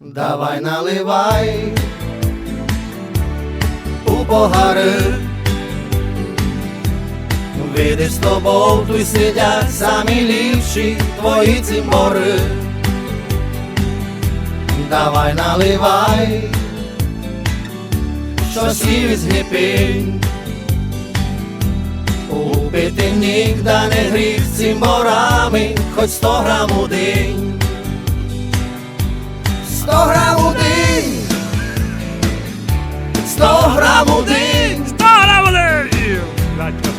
Давай наливай у погари. Видиш з тобою тут сидять самі ліпші твої цимбори. Давай наливай, що сіві згипінь. Убити нігда не гріх з цимборами, хоч сто грам у день. vody, stará vody.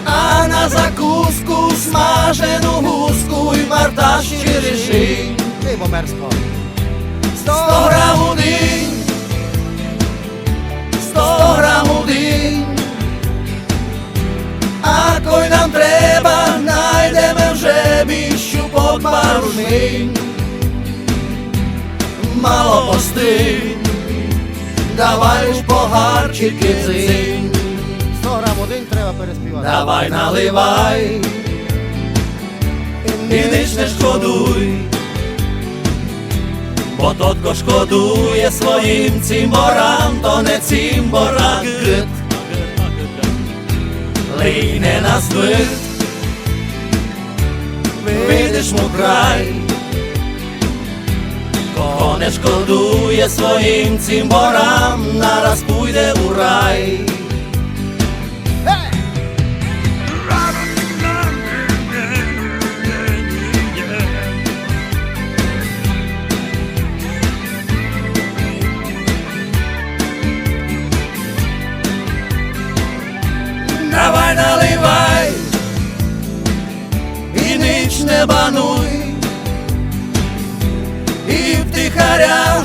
A na zakúsku smaženú húsku i martaši ryži. Ty Mersko. Sto gram vody, sto gram vody. Ako nám treba, nájdeme v žebišu pod maružný. Malo postýň. Давай ж погарчики дзинь. 100 грам один треба переспівати. Давай наливай, і ніч не шкодуй, бо тотко шкодує своїм цимборам, то не цимбора гит, лийне на збит, видиш му край, не шкодує своїм цим борам, нараз пуйде у рай.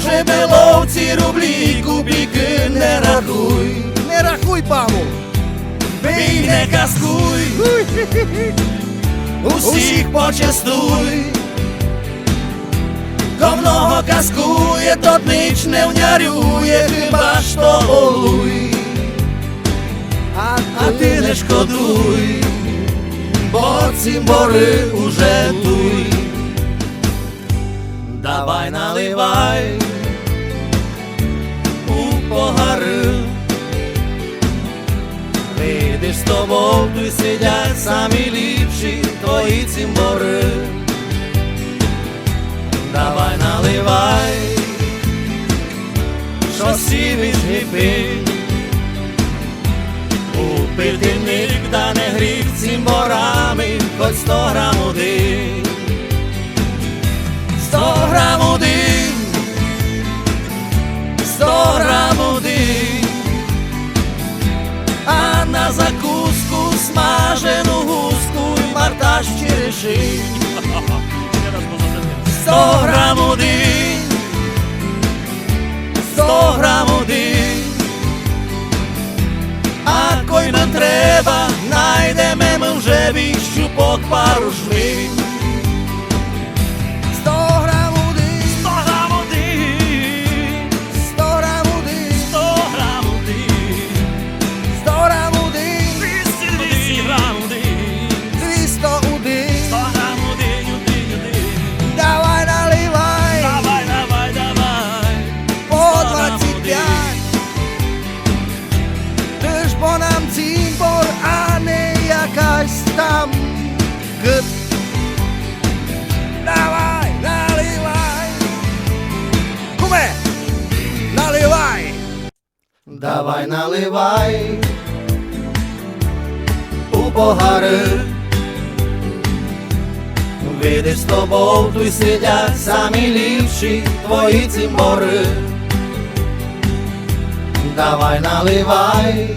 Вже беловці рублі кубіки не рахуй, Не рахуй, бабу! бій не каскуй, усіх почастуй. Ко много каскує, тот ніч не внярює, хіба ж то олуй. А ти не шкодуй, бо цимбори уже туй. Тобою сидять самі ліпші твої цимбори. Давай наливай, що сівиш гіпінь. Купити нігда не гріх цимборами, хоч сто грам один. Сто грам один, сто грам один, а на закуску черешень. Сто грам один, сто грам один. А кой нам треба, найдемо ми вже віщу по пару жмінь. Давай наливай у погари. Видиш з тобою тут сидять самі ліпші твої цимбори. Давай наливай,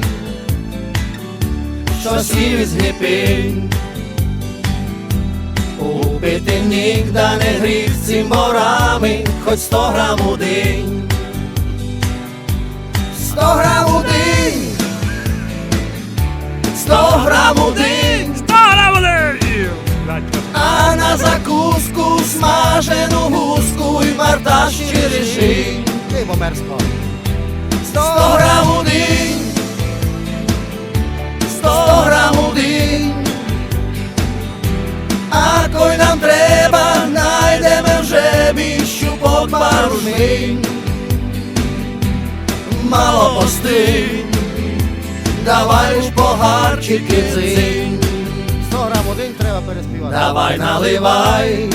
що сіві згипінь. Убити нігда не гріх з цимборами, хоч сто грам у день. 100 gramů dým. 100 gramů dým. 100 gramů dým. A na zakúsku smaženú húsku i martaši ryži. Ty bomersko. 100 gramů dým. 100 gramů dým. Ako nám treba, najdeme v žebi šupok marušný. Мало пости, давай ж погарчики дзинь, Сто грам один треба переспівати. давай наливай,